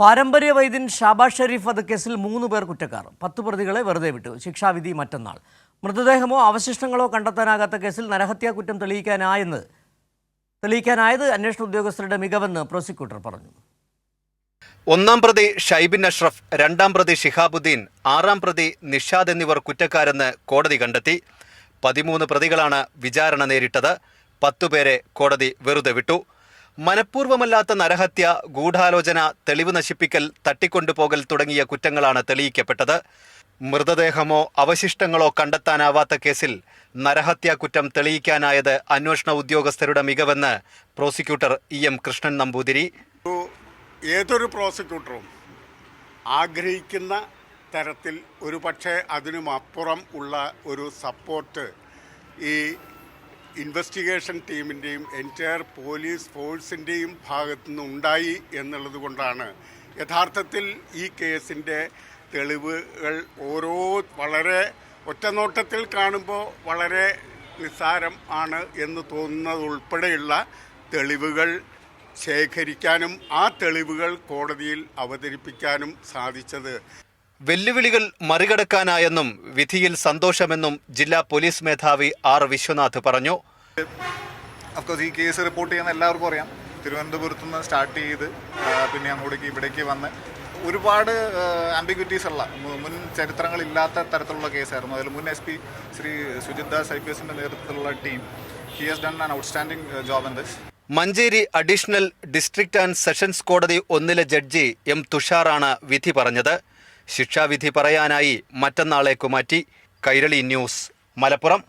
പാരമ്പര്യ വൈദ്യൻ ഷാബാസ് ഷെരീഫ് വധക്കേസിൽ മൂന്ന് പേർ കുറ്റക്കാർ പത്ത് പ്രതികളെ വെറുതെ വിട്ടു. ശിക്ഷാവിധി മറ്റന്നാൾ. മൃതദേഹമോ അവശിഷ്ടങ്ങളോ കണ്ടെത്താനാകാത്ത കേസിൽ നരഹത്യാ കുറ്റം തെളിയിക്കാനായെന്ന് തെളിയിക്കാനായത് അന്വേഷണ ഉദ്യോഗസ്ഥരുടെ മികവെന്ന് പ്രോസിക്യൂട്ടർ പറഞ്ഞു. ഒന്നാം പ്രതി ഷൈബിൻ അഷ്റഫ് രണ്ടാം പ്രതി ഷിഹാബുദ്ദീൻ ആറാം പ്രതി നിഷാദ് എന്നിവർ കുറ്റക്കാരെന്ന് കോടതി കണ്ടെത്തി. പതിമൂന്ന് പ്രതികളാണ് വിചാരണ നേരിട്ടത്. പത്തുപേരെ കോടതി വെറുതെ വിട്ടു. മനഃപൂർവമല്ലാത്ത നരഹത്യ ഗൂഢാലോചന തെളിവ് നശിപ്പിക്കൽ തട്ടിക്കൊണ്ടുപോകൽ തുടങ്ങിയ കുറ്റങ്ങളാണ് തെളിയിക്കപ്പെട്ടത്. മൃതദേഹമോ അവശിഷ്ടങ്ങളോ കണ്ടെത്താനാവാത്ത കേസിൽ നരഹത്യാ കുറ്റം തെളിയിക്കാനായത് അന്വേഷണ ഉദ്യോഗസ്ഥരുടെ മികവെന്ന് prosecutor E M Krishnan Namboothiri. ഏതൊരു പ്രോസിക്യൂട്ടറും ആഗ്രഹിക്കുന്ന തരത്തിൽ ഒരു പക്ഷേ അതിനുമപ്പുറം ഉള്ള ഒരു സപ്പോർട്ട് ഈ ഇൻവെസ്റ്റിഗേഷൻ ടീമിന്റെയും എന്റയർ പോലീസ് ഫോഴ്സിന്റെയും ഭാഗത്തുനിന്ന് ഉണ്ടായി എന്നുള്ളത് കൊണ്ടാണ്. യഥാർത്ഥത്തിൽ ഈ കേസിന്റെ തെളിവുകൾ ഓരോ വളരെ ഒറ്റനോട്ടത്തിൽ കാണുമ്പോൾ വളരെ നിസ്സാരം ആണ് എന്ന് തോന്നുന്നത് ഉൾപ്പെടെയുള്ള തെളിവുകൾ ശേഖരിക്കാനും ആ തെളിവുകൾ കോടതിയിൽ അവതരിപ്പിക്കാനും സാധിച്ചത്. വെല്ലുവിളികൾ മറികടക്കാനായെന്നും വിധിയിൽ സന്തോഷമെന്നും ജില്ലാ പോലീസ് മേധാവി ആർ വിശ്വനാഥ് പറഞ്ഞു. അഫ്കോഴ്സ് ഈ കേസ് റിപ്പോർട്ട് ചെയ്യുന്ന എല്ലാവർക്കും അറിയാം. തിരുവനന്തപുരത്ത് നിന്ന് സ്റ്റാർട്ട് ചെയ്ത് പിന്നെ അങ്ങോട്ടേക്ക് ഇവിടേക്ക് വന്ന് ഒരുപാട് ആംബിഗ്വിറ്റീസ് ഉള്ള മുൻ ചരിത്രങ്ങളില്ലാത്ത തരത്തിലുള്ള കേസായിരുന്നു അതിൽ മുൻ S P Shri Sujith Das I P എസിന്റെ നേതൃത്വത്തിലുള്ള team he has done an outstanding job in this Manjeri additional district and sessions കോടതി ഒന്നിലെ ജഡ്ജി എം തുഷാറാണ് വിധി പറഞ്ഞത്. ശിക്ഷാവിധി പറയാനായി മറ്റന്നാളേക്കു മാറ്റി കൈരളി ന്യൂസ് മലപ്പുറം.